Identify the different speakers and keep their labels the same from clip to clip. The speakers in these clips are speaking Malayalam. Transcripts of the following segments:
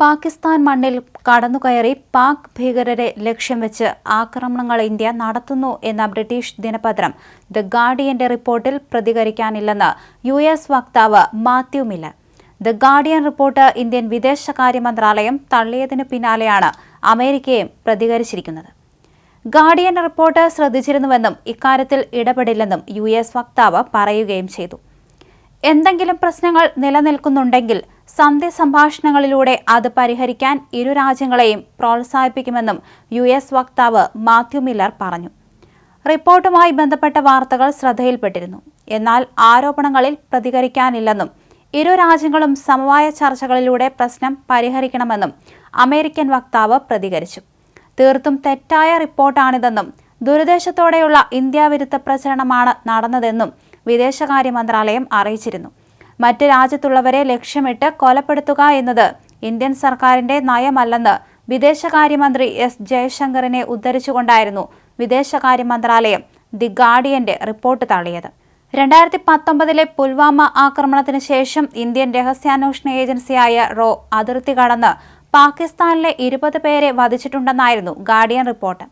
Speaker 1: പാകിസ്ഥാൻ മണ്ണിൽ കടന്നുകയറി പാക് ഭീകരരെ ലക്ഷ്യം വെച്ച് ആക്രമണങ്ങൾ ഇന്ത്യ നടത്തുന്നു എന്ന ബ്രിട്ടീഷ് ദിനപത്രം ദ ഗാർഡിയന്റെ റിപ്പോർട്ടിൽ പ്രതികരിക്കാനില്ലെന്ന് യു എസ് വക്താവ് Matthew Miller the Guardian report Indian വിദേശകാര്യ മന്ത്രാലയം തള്ളിയതിനു പിന്നാലെയാണ് അമേരിക്കയും പ്രതികരിച്ചിരിക്കുന്നത്. ഗാർഡിയൻ റിപ്പോർട്ട് ശ്രദ്ധിച്ചിരുന്നുവെന്നും ഇക്കാര്യത്തിൽ ഇടപെടില്ലെന്നും യു എസ് വക്താവ് പറയുകയും ചെയ്തു. എന്തെങ്കിലും പ്രശ്നങ്ങൾ നിലനിൽക്കുന്നുണ്ടെങ്കിൽ സന്ധി സംഭാഷണങ്ങളിലൂടെ അത് പരിഹരിക്കാൻ ഇരു രാജ്യങ്ങളെയും പ്രോത്സാഹിപ്പിക്കുമെന്നും യു എസ് വക്താവ് മാത്യു മില്ലർ പറഞ്ഞു. റിപ്പോർട്ടുമായി ബന്ധപ്പെട്ട വാർത്തകൾ ശ്രദ്ധയിൽപ്പെട്ടിരുന്നു. എന്നാൽ ആരോപണങ്ങളിൽ പ്രതികരിക്കാനില്ലെന്നും ഇരു രാജ്യങ്ങളും സമവായ ചർച്ചകളിലൂടെ പ്രശ്നം പരിഹരിക്കണമെന്നും അമേരിക്കൻ വക്താവ് പ്രതികരിച്ചു. തീർത്തും തെറ്റായ റിപ്പോർട്ടാണിതെന്നും ദുരുദ്ദേശത്തോടെയുള്ള ഇന്ത്യ വിരുദ്ധ പ്രചരണമാണ് നടന്നതെന്നും വിദേശകാര്യ മന്ത്രാലയം അറിയിച്ചിരുന്നു. മറ്റ് രാജ്യത്തുള്ളവരെ ലക്ഷ്യമിട്ട് കൊലപ്പെടുത്തുക എന്നത് ഇന്ത്യൻ സർക്കാരിന്റെ നയമല്ലെന്ന് വിദേശകാര്യമന്ത്രി എസ് ജയശങ്കറിനെ ഉദ്ധരിച്ചുകൊണ്ടായിരുന്നു വിദേശകാര്യ മന്ത്രാലയം ദി ഗാർഡിയന്റെ റിപ്പോർട്ട് തള്ളിയത്. രണ്ടായിരത്തി പത്തൊമ്പതിലെ പുൽവാമ ആക്രമണത്തിന് ശേഷം ഇന്ത്യൻ രഹസ്യാന്വേഷണ ഏജൻസിയായ റോ അതിർത്തി കടന്ന് പാകിസ്ഥാനിലെ ഇരുപത് പേരെ വധിച്ചിട്ടുണ്ടെന്നായിരുന്നു ഗാർഡിയൻ റിപ്പോർട്ട്.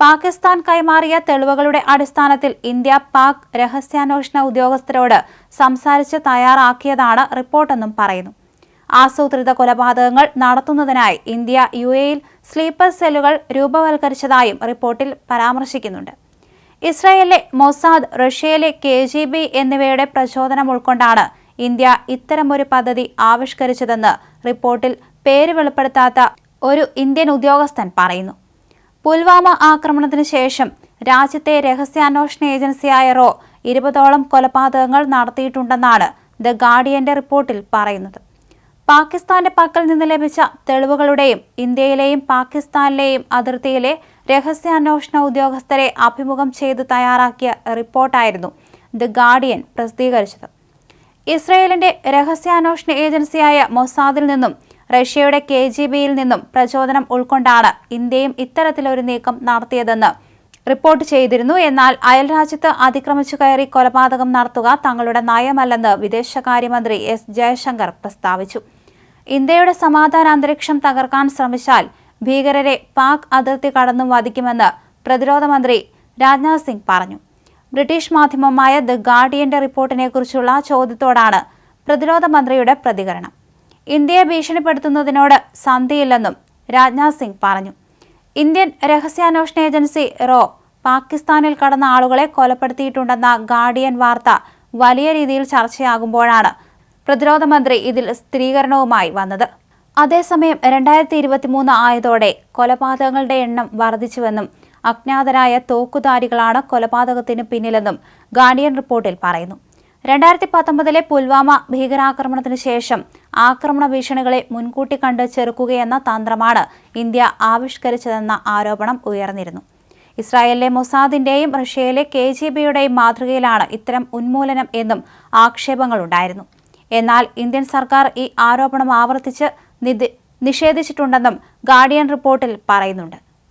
Speaker 1: പാകിസ്ഥാൻ കൈമാറിയ തെളിവുകളുടെ അടിസ്ഥാനത്തിൽ ഇന്ത്യ പാക് രഹസ്യാന്വേഷണ ഉദ്യോഗസ്ഥരോട് സംസാരിച്ച് തയ്യാറാക്കിയതാണ് റിപ്പോർട്ടെന്നും പറയുന്നു. ആസൂത്രിത കൊലപാതകങ്ങൾ നടത്തുന്നതിനായി ഇന്ത്യ യു എയിൽ സ്ലീപ്പർ സെല്ലുകൾ രൂപവൽക്കരിച്ചതായും റിപ്പോർട്ടിൽ പരാമർശിക്കുന്നുണ്ട്. ഇസ്രായേലിലെ മൊസാദ് റഷ്യയിലെ കെ ജി ബി എന്നിവയുടെ പ്രചോദനം ഉൾക്കൊണ്ടാണ് ഇന്ത്യ ഇത്തരമൊരു പദ്ധതി ആവിഷ്കരിച്ചതെന്ന് റിപ്പോർട്ടിൽ പേര് വെളിപ്പെടുത്താത്ത ഒരു ഇന്ത്യൻ ഉദ്യോഗസ്ഥൻ പറയുന്നു. പുൽവാമ ആക്രമണത്തിന് ശേഷം രാജ്യത്തെ രഹസ്യാന്വേഷണ ഏജൻസിയായ റോ ഇരുപതോളം കൊലപാതകങ്ങൾ നടത്തിയിട്ടുണ്ടെന്നാണ് ദ ഗാർഡിയന്റെ റിപ്പോർട്ടിൽ പറയുന്നത്. പാകിസ്ഥാന്റെ പക്കൽ നിന്ന് ലഭിച്ച തെളിവുകളുടെയും ഇന്ത്യയിലെയും പാകിസ്ഥാനിലെയും അതിർത്തിയിലെ രഹസ്യാന്വേഷണ ഉദ്യോഗസ്ഥരെ അഭിമുഖം ചെയ്ത് തയ്യാറാക്കിയ റിപ്പോർട്ടായിരുന്നു ദ ഗാർഡിയൻ പ്രസിദ്ധീകരിച്ചത്. ഇസ്രയേലിന്റെ രഹസ്യാന്വേഷണ ഏജൻസിയായ മൊസാദിൽ നിന്നും റഷ്യയുടെ കെ ജി ബിയിൽ നിന്നും പ്രചോദനം ഉൾക്കൊണ്ടാണ് ഇന്ത്യയും ഇത്തരത്തിലൊരു നീക്കം നടത്തിയതെന്ന് റിപ്പോർട്ട് ചെയ്തിരുന്നു. എന്നാൽ അയൽരാജ്യത്ത് അതിക്രമിച്ചു കയറി കൊലപാതകം നടത്തുക തങ്ങളുടെ നയമല്ലെന്ന് വിദേശകാര്യമന്ത്രി എസ് ജയശങ്കർ പ്രസ്താവിച്ചു. ഇന്ത്യയുടെ സമാധാന അന്തരീക്ഷം തകർക്കാൻ ശ്രമിച്ചാൽ ഭീകരരെ പാക് അതിർത്തി കടന്നും വധിക്കുമെന്ന് പ്രതിരോധ മന്ത്രി രാജ്നാഥ് സിംഗ് പറഞ്ഞു. ബ്രിട്ടീഷ് മാധ്യമമായ ദ ഗാർഡിയന്റെ റിപ്പോർട്ടിനെക്കുറിച്ചുള്ള ചോദ്യത്തോടാണ് പ്രതിരോധ മന്ത്രിയുടെ പ്രതികരണം. ഇന്ത്യയെ ഭീഷണിപ്പെടുത്തുന്നതിനോട് സന്ധിയില്ലെന്നും രാജ്നാഥ് സിംഗ് പറഞ്ഞു. ഇന്ത്യൻ രഹസ്യാന്വേഷണ ഏജൻസി റോ പാകിസ്ഥാനിൽ കടന്ന ആളുകളെ കൊലപ്പെടുത്തിയിട്ടുണ്ടെന്ന ഗാർഡിയൻ വാർത്ത വലിയ രീതിയിൽ ചർച്ചയാകുമ്പോഴാണ് പ്രതിരോധ മന്ത്രി ഇതിൽ സ്ഥിരീകരണവുമായി വന്നത്. അതേസമയം രണ്ടായിരത്തി ഇരുപത്തിമൂന്ന് ആയതോടെ കൊലപാതകങ്ങളുടെ എണ്ണം വർദ്ധിച്ചുവെന്നും അജ്ഞാതരായ തോക്കുധാരികളാണ് കൊലപാതകത്തിന് പിന്നിലെന്നും ഗാർഡിയൻ റിപ്പോർട്ടിൽ പറയുന്നു. രണ്ടായിരത്തി പത്തൊമ്പതിലെ പുൽവാമ ഭീകരാക്രമണത്തിന് ശേഷം ആക്രമണ ഭീഷണികളെ മുൻകൂട്ടി കണ്ട് ചെറുക്കുകയെന്ന തന്ത്രമാണ് ഇന്ത്യ ആവിഷ്കരിച്ചതെന്ന ആരോപണം ഉയർന്നിരുന്നു. ഇസ്രായേലിലെ മൊസാദിന്റെയും റഷ്യയിലെ കെ ജി ബിയുടെയും മാതൃകയിലാണ് ഇത്തരം ഉന്മൂലനം എന്നും ആക്ഷേപങ്ങളുണ്ടായിരുന്നു. എന്നാൽ ഇന്ത്യൻ സർക്കാർ ഈ ആരോപണം ആവർത്തിച്ച് നിഷേധിച്ചിട്ടുണ്ടെന്നും ഗാർഡിയൻ റിപ്പോർട്ടിൽ പറയുന്നുണ്ട്.